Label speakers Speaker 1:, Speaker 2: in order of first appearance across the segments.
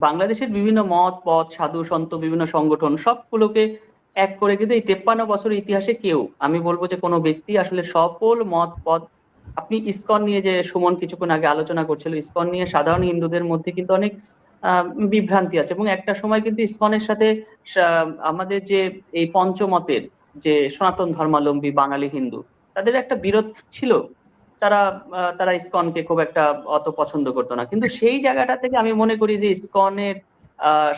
Speaker 1: বাংলাদেশের বিভিন্ন মত, পথ, সাধু, সন্ত, বিভিন্ন সংগঠন সবগুলোকে এক করে কিন্তু এই তেপ্পান্ন বছরের ইতিহাসে কেউ, আমি বলব যে কোনো ব্যক্তি আসলে সকল মত, পথ, আপনি ইসকন নিয়ে যে সুমন কিছুক্ষণ আগে আলোচনা করছিল, ইসকন নিয়ে সাধারণ হিন্দুদের মধ্যে কিন্তু অনেক বিভ্রান্তি আছে এবং একটা সময় কিন্তু ইসকনের সাথে আমাদের যে এই পঞ্চমতের যে সনাতন ধর্মাবলম্বী বাঙালি হিন্দু, তাদের একটা বিরোধ ছিল। তারা তারা ইসকনকে খুব একটা অত পছন্দ করতো না। কিন্তু সেই জায়গাটা থেকে আমি মনে করি যে ইসকনের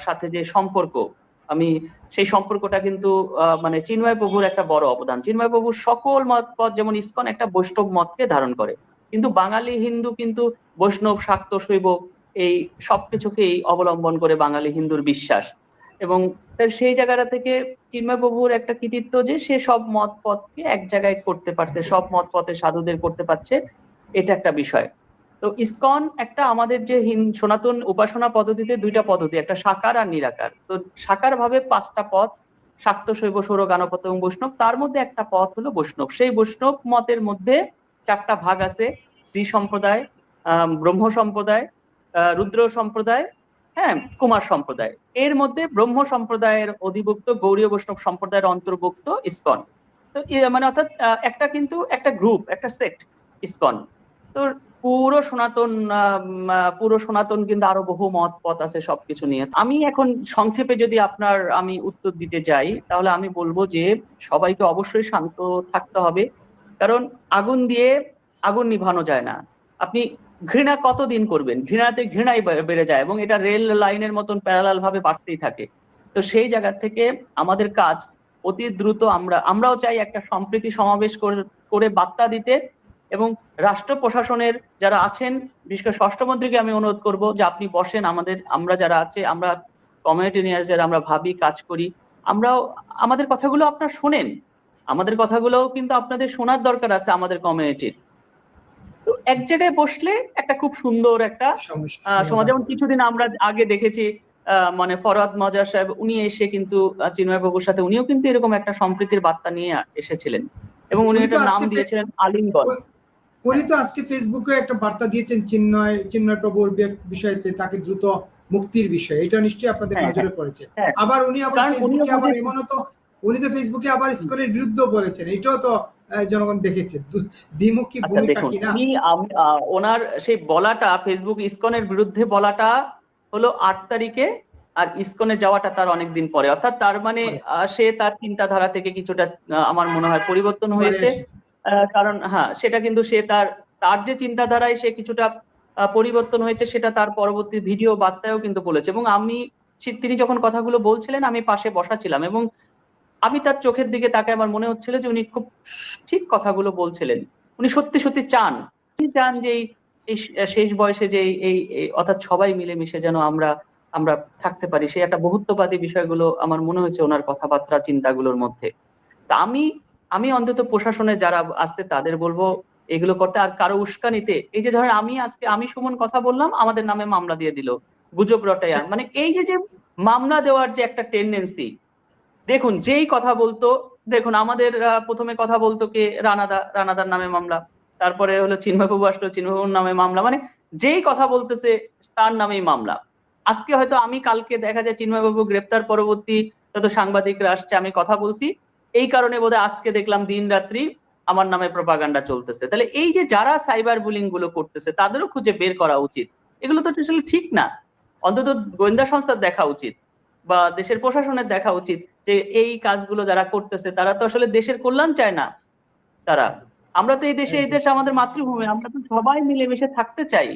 Speaker 1: সাথে যে সম্পর্ক, আমি সেই সম্পর্কটা কিন্তু মানে চিন্ময় প্রভুর একটা বড় অবদান। চিন্ময় প্রভুর সকল মত, পথ যেমন ইসকন একটা বৈষ্ণব মতকে ধারণ করে। কিন্তু বাঙালি হিন্দু কিন্তু বৈষ্ণব, শাক্ত, শৈব এই সবকিছুকেই অবলম্বন করে বাঙালি হিন্দুর বিশ্বাস। এবং তার সেই জায়গাটা থেকে চিন্ময় প্রভুর একটা কৃতিত্ব যে সে সব মত পথকে এক জায়গায় করতে পারছে, সব মত পথে সাধুদের করতে পারছে, এটা একটা বিষয়। তো ইসকন একটা আমাদের যে সনাতন উপাসনা পদ্ধতিতে দুইটা পদ্ধতি, একটা সাকার আর নিরাকার। তো সাকার ভাবে পাঁচটা পথ, শাক্ত শৈব সৌর গানপথ এবং বৈষ্ণব। তার মধ্যে একটা পথ হলো বৈষ্ণব। সেই বৈষ্ণব মতের মধ্যে চারটা ভাগ আছে, শ্রী সম্প্রদায় ব্রহ্ম সম্প্রদায় রুদ্র সম্প্রদায় হ্যাঁ কুমার সম্প্রদায়। এর মধ্যে ব্রহ্ম সম্প্রদায়ের অধিভুক্ত, গৌরীয় বৈষ্ণব সম্প্রদায়ের অন্তর্ভুক্ত ইসকন। তো মানে অর্থাৎ একটা কিন্তু একটা গ্রুপ একটা সেট ইসকন। তো পুরো সনাতন পুরো সনাতন কিন্তু আরও বহু মত, পথ আছে সবকিছু নিয়ে। আমি এখন সংক্ষেপে যদি আপনার আমি উত্তর দিতে যাই, তাহলে আমি বলব যে সবাইকে অবশ্যই শান্ত থাকতে হবে। কারণ আগুন দিয়ে আগুন নিভানো যায় না। আপনি ঘৃণা কতদিন করবেন? ঘৃণাতে ঘৃণাই বেড়ে যায় এবং এটা রেল লাইনের মতন প্যারালাল ভাবে বাড়তেই থাকে। তো সেই জায়গা থেকে আমাদের কাজ অতি দ্রুত আমরা, আমরাও চাই একটা সম্প্রীতি সমাবেশ করে- বার্তা দিতে এবং রাষ্ট্র প্রশাসনের যারা আছেন, বিশেষ করে ষষ্ঠমন্ত্রীকে আমি অনুরোধ করব যে আপনি বসেন আমাদের, আমরা যারা আছে, আমরা কমিউনিটি নিয়ে যারা, আমরা ভাবি, কাজ করি, আমরাও, আমাদের কথাগুলো আপনার শোনেন। আমাদের কথাগুলো কিন্তু আপনাদের শোনার দরকার আছে আমাদের কমিউনিটির এক জায়গায় বসলে একটা খুব সুন্দর একটা সমাজ। যেমন কিছুদিন আমরা আগে দেখেছি মানে ফরহাদ মজার সাহেব উনি এসে কিন্তু চিন্ময় বাবুর সাথে উনিও কিন্তু এরকম একটা সম্প্রীতির বার্তা নিয়ে এসেছিলেন। এবং উনি একটা নাম দিয়েছিলেন আলিঙ্গন
Speaker 2: উনি তো আজকে ফেসবুকে একটা বার্তা দিয়েছেন চিন্ময় চিন্ময় প্রভুর বি- বিষয়তে তাকে দ্রুত মুক্তির বিষয়। এটা নিশ্চয়ই আপনাদের
Speaker 1: হ্যাঁ,
Speaker 2: নজরে পড়েছে।
Speaker 1: হ্যাঁ।
Speaker 2: আবার উনি আবার ফেসবুকে আবার এমনও তো উনি তো ফেসবুকে আবার ইসকনের বিরুদ্ধে বলেছেন। এটাও তো জনগণ দেখেছে। দ্বিমুখী
Speaker 1: আচ্ছা
Speaker 2: ভূমিকা কিনা?
Speaker 1: আম- ওনার সেই বলাটা ফেসবুক ইসকনের বিরুদ্ধে বলাটা হলো আট তারিখে আর ইসকনে যাওয়াটা তার অনেকদিন পরে। অর্থাৎ তার মানে সে তার চিন্তাধারা থেকে কিছুটা আমার মনে হয় পরিবর্তন হয়েছে। কারণ হ্যাঁ সেটা কিন্তু সে তার তার যে চিন্তাধারায় সে কিছুটা পরিবর্তন হয়েছে সেটা তার পরবর্তী ভিডিও বার্তায়ও কিন্তু বলেছে। এবং আমি তিনি যখন কথাগুলো বলছিলেন আমি পাশে বসা ছিলাম। এবং আমি তার চোখের দিকে তাকে আমার মনে হচ্ছিল যে উনি খুব ঠিক কথাগুলো বলছিলেন। উনি সত্যি সত্যি চান। চান যে শেষ বয়সে যে এই- অর্থাৎ সবাই মিলেমিশে যেন আমরা আমরা থাকতে পারি। সেই একটা বহুত্ববাদী বিষয়গুলো আমার মনে হয়েছে ওনার কথাবার্তা চিন্তাগুলোর মধ্যে। তা আমি আমি অন্তত প্রশাসনে যারা আসছে তাদের বলব এগুলো করতে। আর কারও উস্কানিতে এই যে ধরেন আমি আজকে আমি সুমন কথা বললাম আমাদের নামে মামলা দিয়ে দিল। গুজব রটাইয়া। মানে এই যে যে মামলা দেওয়ার যে একটা টেন্ডেন্সি দেখুন, যেই কথা বলতো, দেখুন, আমাদের প্রথমে কথা বলতো কে? রানাদা, রানাদার নামে মামলা। তারপরে হলো চিন্ময়বাবু আসলো, চিন্ময়বাবুর নামে মামলা। মানে যেই কথা বলতেছে, তার নামেই মামলা। আজকে হয়তো আমি কালকে দেখা যায় চিন্ময়বাবু গ্রেপ্তার পরবর্তী যত সাংবাদিকরা আসছে, আমি কথা বলছি। এই কারণে বোধহয় আজকে দেখলাম দিন রাত্রি আমার নামে প্রপাগান্ডা চলতেছে। তাহলে এই যে যারা সাইবার বুলিংগুলো করতেছে, তাদেরও খুঁজে বের করা উচিত। এগুলো তো আসলে ঠিক না। অন্তত গোয়েন্দা সংস্থার দেখা উচিত, বা দেশের প্রশাসনের দেখা উচিত। যে এই কাজগুলো যারা করতেছে তারা তো আসলে দেশের কল্যাণ চায় না তারা। আমরা তো এই দেশে এই দেশ আমাদের মাতৃভূমি আমরা তো সবাই মিলেমিশে থাকতে চাই।